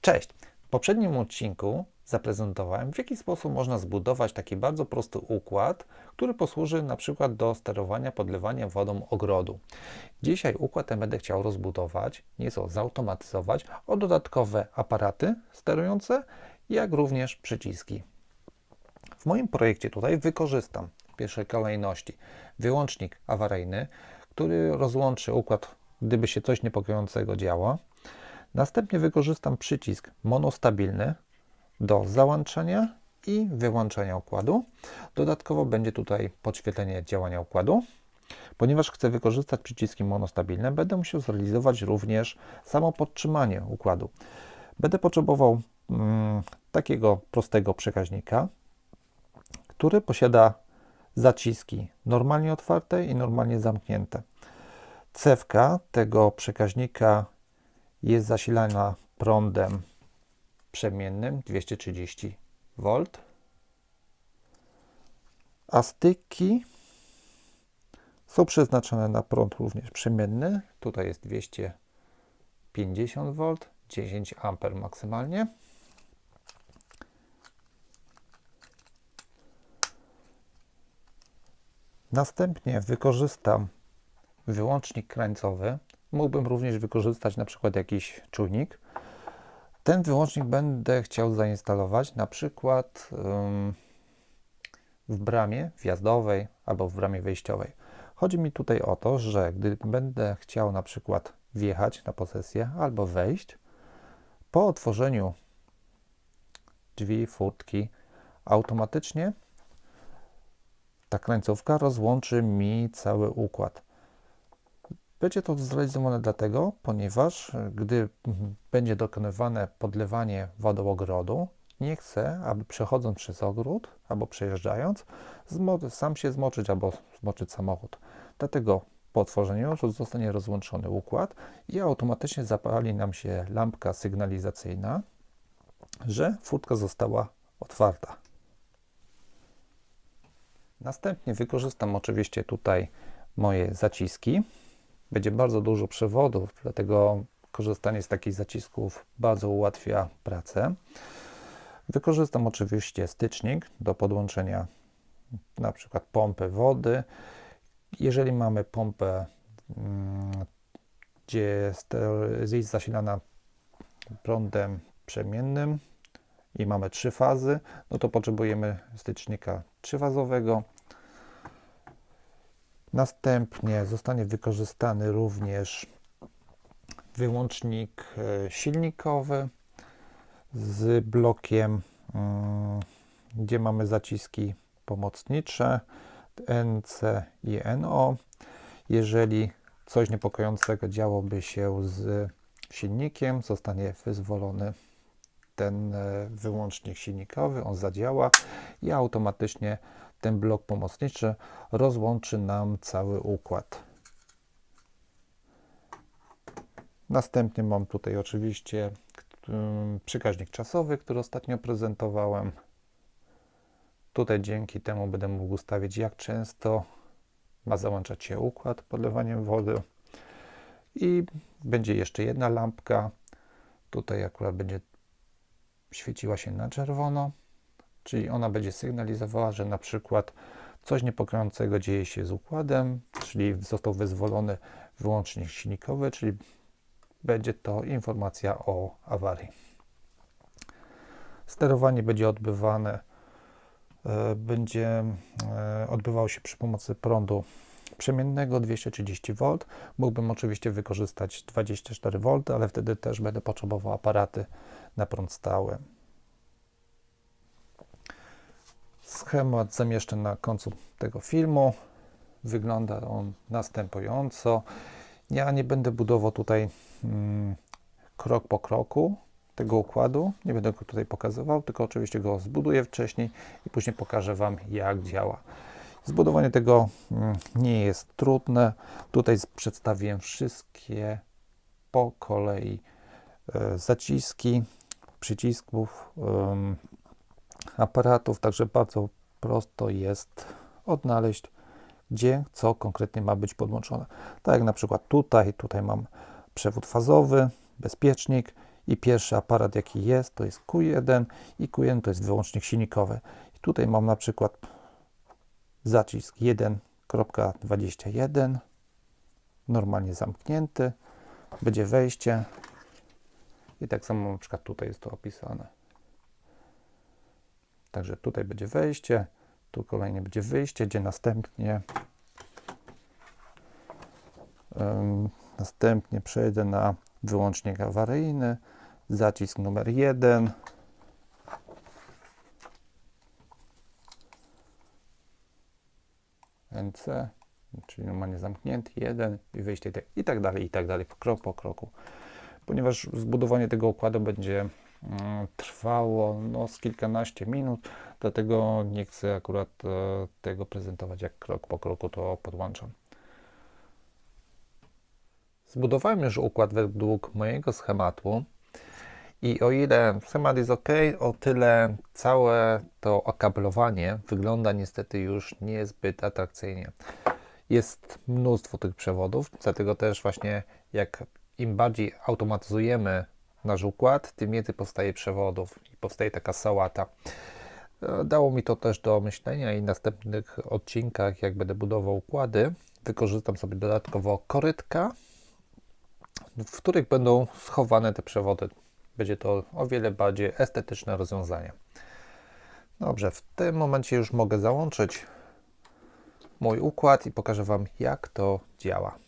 Cześć! W poprzednim odcinku zaprezentowałem, w jaki sposób można zbudować taki bardzo prosty układ, który posłuży na przykład do sterowania podlewania wodą ogrodu. Dzisiaj układ ten będę chciał rozbudować, nieco zautomatyzować o dodatkowe aparaty sterujące, jak również przyciski. W moim projekcie tutaj wykorzystam w pierwszej kolejności wyłącznik awaryjny, który rozłączy układ, gdyby się coś niepokojącego działo. Następnie wykorzystam przycisk monostabilny do załączania i wyłączania układu. Dodatkowo będzie tutaj podświetlenie działania układu. Ponieważ chcę wykorzystać przyciski monostabilne, będę musiał zrealizować również samo podtrzymanie układu. Będę potrzebował mm, takiego prostego przekaźnika, który posiada zaciski normalnie otwarte i normalnie zamknięte. Cewka tego przekaźnika jest zasilana prądem przemiennym 230 V, a styki są przeznaczone na prąd również przemienny. Tutaj jest 250 V, 10 A maksymalnie. Następnie wykorzystam wyłącznik krańcowy. Mógłbym również wykorzystać na przykład jakiś czujnik. Ten wyłącznik będę chciał zainstalować na przykład w bramie wjazdowej albo w bramie wejściowej. Chodzi mi tutaj o to, że gdy będę chciał na przykład wjechać na posesję albo wejść, po otworzeniu drzwi, furtki, automatycznie ta krańcówka rozłączy mi cały układ. Będzie to zrealizowane dlatego, ponieważ e, gdy będzie dokonywane podlewanie wodą ogrodu, nie chcę, aby przechodząc przez ogród albo przejeżdżając, sam się zmoczyć albo zmoczyć samochód. Dlatego po otworzeniu zostanie rozłączony układ i automatycznie zapali nam się lampka sygnalizacyjna, że furtka została otwarta. Następnie wykorzystam oczywiście tutaj moje zaciski. Będzie bardzo dużo przewodów, dlatego korzystanie z takich zacisków bardzo ułatwia pracę. Wykorzystam oczywiście stycznik do podłączenia na przykład pompy wody. Jeżeli mamy pompę, mm, gdzie jest zasilana prądem przemiennym i mamy trzy fazy, no to potrzebujemy stycznika trzyfazowego. Następnie zostanie wykorzystany również wyłącznik e, silnikowy z blokiem, mm, gdzie mamy zaciski pomocnicze NC i NO. Jeżeli coś niepokojącego działoby się z silnikiem, zostanie wyzwolony ten e, wyłącznik silnikowy, on zadziała i automatycznie ten blok pomocniczy rozłączy nam cały układ. Następnie mam tutaj oczywiście przekaźnik czasowy, który ostatnio prezentowałem. Tutaj dzięki temu będę mógł ustawić jak często ma załączać się układ podlewaniem wody. I będzie jeszcze jedna lampka. Tutaj akurat będzie świeciła się na czerwono czyli ona będzie sygnalizowała, że na przykład coś niepokojącego dzieje się z układem, czyli został wyzwolony wyłącznik silnikowy, czyli będzie to informacja o awarii. Sterowanie będzie odbywane, e, będzie e, odbywało się przy pomocy prądu przemiennego 230 V. Mógłbym oczywiście wykorzystać 24 V, ale wtedy też będę potrzebował aparaty na prąd stały. Schemat zamieszczę na końcu tego filmu. Wygląda on następująco. Ja nie będę budował tutaj mm, krok po kroku tego układu. Nie będę go tutaj pokazywał, tylko oczywiście go zbuduję wcześniej i później pokażę Wam, jak działa. Zbudowanie tego mm, nie jest trudne. Tutaj przedstawiłem wszystkie po kolei e, zaciski, przycisków, aparatów, także bardzo prosto jest odnaleźć, gdzie co konkretnie ma być podłączone. Tak jak na przykład tutaj, tutaj mam przewód fazowy, bezpiecznik I pierwszy aparat, jaki jest, to jest Q1 i Q1 to jest wyłącznik silnikowy. I tutaj mam na przykład zacisk 1.21 normalnie zamknięty. Będzie wejście i tak samo na przykład tutaj jest to opisane. Także tutaj będzie wejście, tu kolejnie będzie wyjście, gdzie następnie em, następnie przejdę na wyłącznik awaryjny, zacisk numer 1. NC, czyli normalnie zamknięty, jeden i wyjście i tak dalej, i tak dalej, krok po kroku. Ponieważ zbudowanie tego układu będzie trwało no, z kilkanaście minut, dlatego nie chcę akurat e, tego prezentować jak krok po kroku to podłączam. Zbudowałem już układ według mojego schematu i o ile schemat jest ok, o tyle całe to okablowanie wygląda niestety już niezbyt atrakcyjnie. Jest mnóstwo tych przewodów, dlatego też właśnie jak im bardziej automatyzujemy nasz układ, tym więcej powstaje przewodów i powstaje taka sałata. E, Dało mi to też do myślenia i w następnych odcinkach, jak będę budował układy, wykorzystam sobie dodatkowo korytka, w których będą schowane te przewody. Będzie to o wiele bardziej estetyczne rozwiązanie. Dobrze, w tym momencie już mogę załączyć mój układ i pokażę Wam, jak to działa.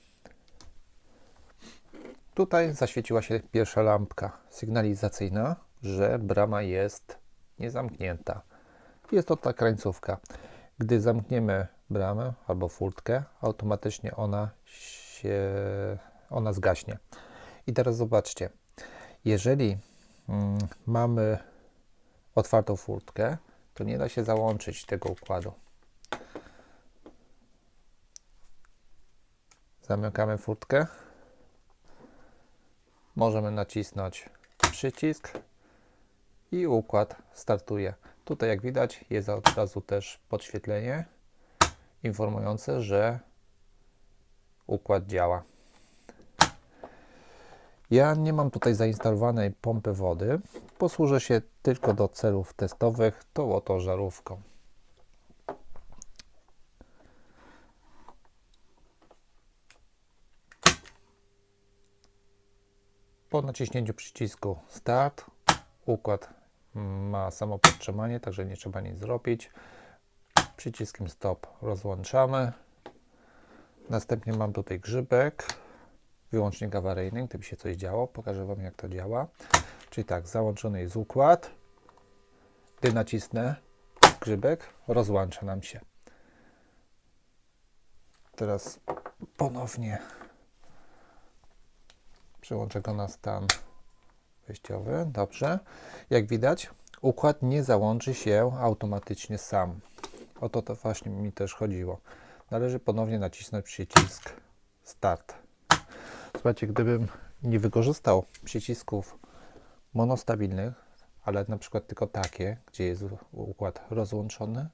Tutaj zaświeciła się pierwsza lampka sygnalizacyjna, że brama jest niezamknięta. Jest to ta krańcówka. Gdy zamkniemy bramę albo furtkę, automatycznie ona się ona zgaśnie. I teraz zobaczcie, jeżeli mm, mamy otwartą furtkę, to nie da się załączyć tego układu. Zamykamy furtkę. Możemy nacisnąć przycisk i układ startuje. Tutaj jak widać jest od razu też podświetlenie informujące, że układ działa. Ja nie mam tutaj zainstalowanej pompy wody. Posłużę się tylko do celów testowych tą oto żarówką. Po naciśnięciu przycisku Start układ ma samo podtrzymanie, także nie trzeba nic zrobić. Przyciskiem Stop rozłączamy. Następnie mam tutaj grzybek wyłącznik awaryjny, gdyby się coś działo. Pokażę Wam, jak to działa. Czyli tak, załączony jest układ. Gdy nacisnę grzybek, rozłącza nam się. Teraz ponownie przełączę go na stan wejściowy. Dobrze. Jak widać, układ nie załączy się automatycznie sam. O to, to właśnie mi też chodziło. Należy ponownie nacisnąć przycisk Start. Słuchajcie, gdybym nie wykorzystał przycisków monostabilnych, ale na przykład tylko takie, gdzie jest układ rozłączony,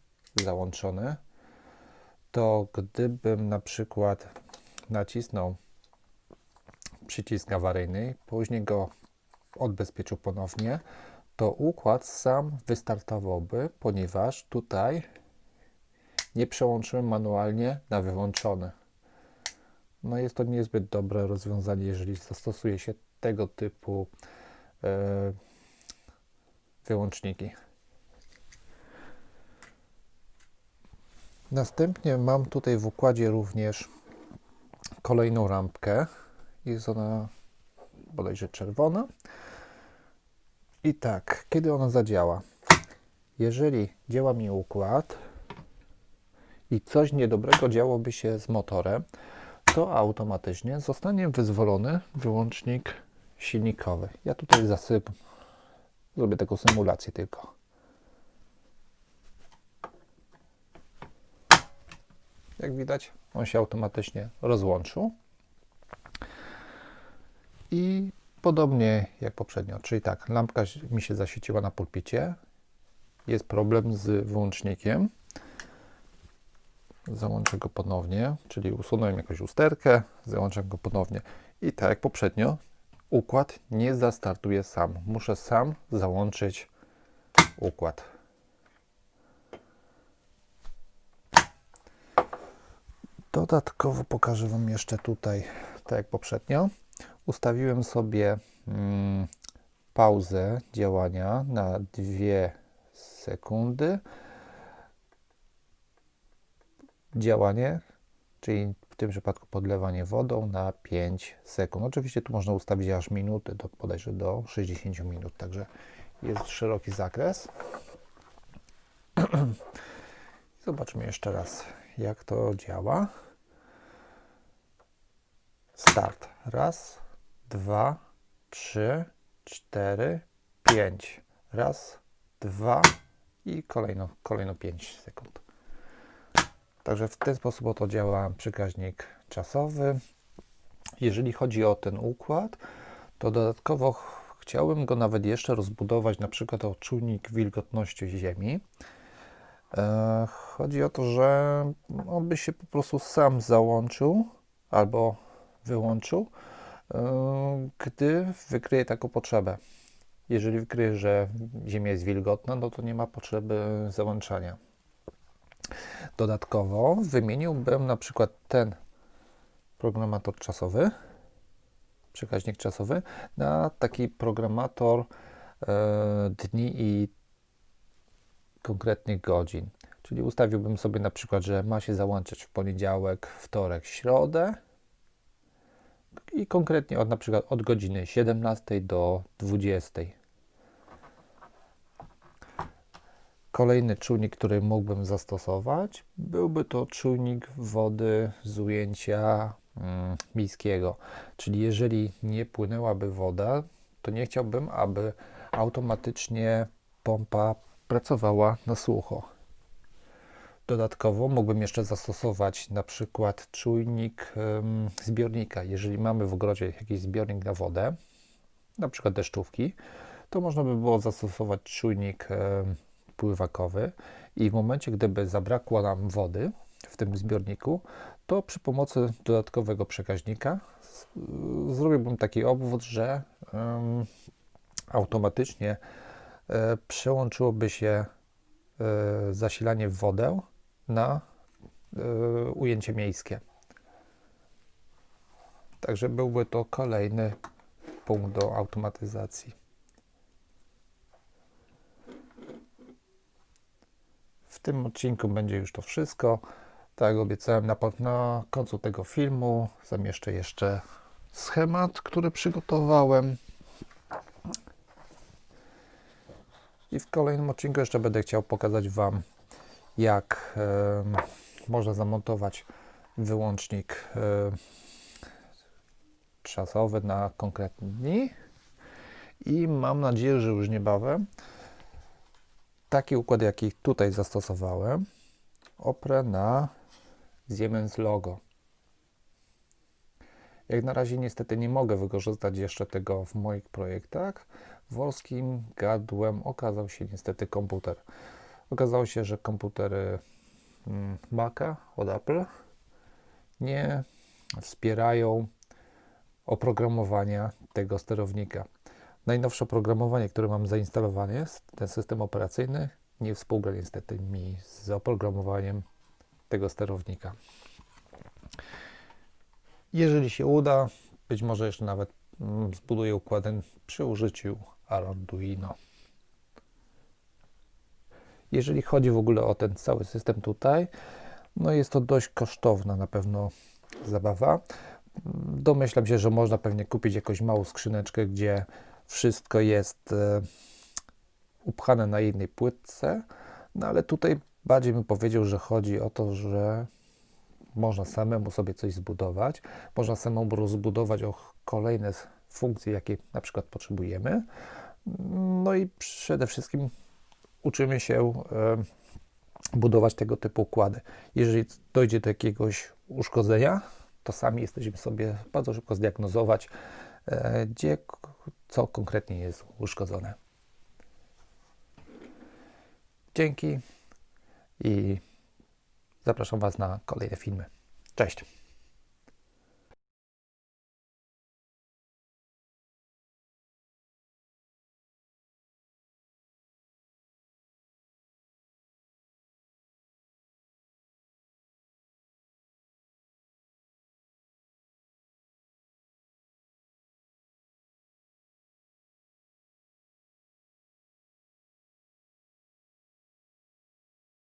załączony, to gdybym na przykład nacisnął przycisk awaryjny, później go odbezpieczył ponownie, to układ sam wystartowałby, ponieważ tutaj nie przełączyłem manualnie na wyłączony. No jest to niezbyt dobre rozwiązanie, jeżeli zastosuje się tego typu e, wyłączniki. Następnie mam tutaj w układzie również kolejną rampkę. Jest ona bodajże czerwona. I tak, kiedy ona zadziała? Jeżeli działa mi układ i coś niedobrego działoby się z motorem, to automatycznie zostanie wyzwolony wyłącznik silnikowy. Ja tutaj zasyp, zrobię taką symulację tylko. Jak widać, on się automatycznie rozłączył. I podobnie jak poprzednio, czyli tak, lampka mi się zaświeciła na pulpicie. Jest problem z wyłącznikiem załączę go ponownie, czyli usunąłem jakąś usterkę, załączę go ponownie i tak jak poprzednio układ nie zastartuje sam. Muszę sam załączyć układ. Dodatkowo pokażę Wam jeszcze tutaj, tak jak poprzednio, ustawiłem sobie mm, pauzę działania na 2 sekundy. Działanie, czyli w tym przypadku podlewanie wodą na 5 sekund. Oczywiście tu można ustawić aż minuty, do, bodajże do 60 minut, także jest szeroki zakres. Zobaczmy jeszcze raz, jak to działa. Start. Raz, dwa, trzy, cztery, pięć. Raz, dwa i kolejno, kolejno pięć sekund. Także w ten sposób oto działa przekaźnik czasowy. Jeżeli chodzi o ten układ, to dodatkowo ch- chciałbym go nawet jeszcze rozbudować, na przykład o czujnik wilgotności ziemi. E, Chodzi o to, że on by się po prostu sam załączył albo wyłączył, gdy wykryje taką potrzebę. Jeżeli wykryje, że ziemia jest wilgotna, no to nie ma potrzeby załączania. Dodatkowo wymieniłbym na przykład ten programator czasowy, przekaźnik czasowy, na taki programator e, dni i konkretnych godzin. Czyli ustawiłbym sobie na przykład, że ma się załączyć w poniedziałek, wtorek, środę i konkretnie od na przykład od godziny 17 do 20. Kolejny czujnik, który mógłbym zastosować, byłby to czujnik wody z ujęcia mm, miejskiego. Czyli jeżeli nie płynęłaby woda, to nie chciałbym, aby automatycznie pompa pracowała na sucho. Dodatkowo mógłbym jeszcze zastosować na przykład czujnik em, zbiornika. Jeżeli mamy w ogrodzie jakiś zbiornik na wodę, na przykład deszczówki, to można by było zastosować czujnik em, pływakowy i w momencie, gdyby zabrakło nam wody w tym zbiorniku, to przy pomocy dodatkowego przekaźnika z- zrobiłbym taki obwód, że automatycznie e, przełączyłoby się e, zasilanie w wodę na e, ujęcie miejskie. Także byłby to kolejny punkt do automatyzacji. W tym odcinku będzie już to wszystko. Tak jak obiecałem na, na końcu tego filmu, zamieszczę jeszcze schemat, który przygotowałem. I w kolejnym odcinku jeszcze będę chciał pokazać Wam, jak można zamontować wyłącznik czasowy na konkretne dni. I mam nadzieję, że już niebawem taki układ, jaki tutaj zastosowałem, oprę na Siemens logo. Jak na razie niestety nie mogę wykorzystać jeszcze tego w moich projektach. Wolskim gadłem okazał się niestety komputer. Okazało się, że komputery mm, Maca od Apple nie wspierają oprogramowania tego sterownika. Najnowsze oprogramowanie, które mam zainstalowane, ten system operacyjny, nie współgra niestety mi z oprogramowaniem tego sterownika. Jeżeli się uda, być może jeszcze nawet mm, zbuduję układem przy użyciu Arduino. Jeżeli chodzi w ogóle o ten cały system tutaj, no jest to dość kosztowna na pewno zabawa. Domyślam się, że można pewnie kupić jakąś małą skrzyneczkę, gdzie wszystko jest e, upchane na jednej płytce, no ale tutaj bardziej bym powiedział, że chodzi o to, że można samemu sobie coś zbudować, można samemu rozbudować o kolejne funkcje, jakie na przykład potrzebujemy. No i przede wszystkim uczymy się e, budować tego typu układy. Jeżeli dojdzie do jakiegoś uszkodzenia, to sami jesteśmy sobie bardzo szybko zdiagnozować, e, gdzie co konkretnie jest uszkodzone. Dzięki i zapraszam Was na kolejne filmy. Cześć.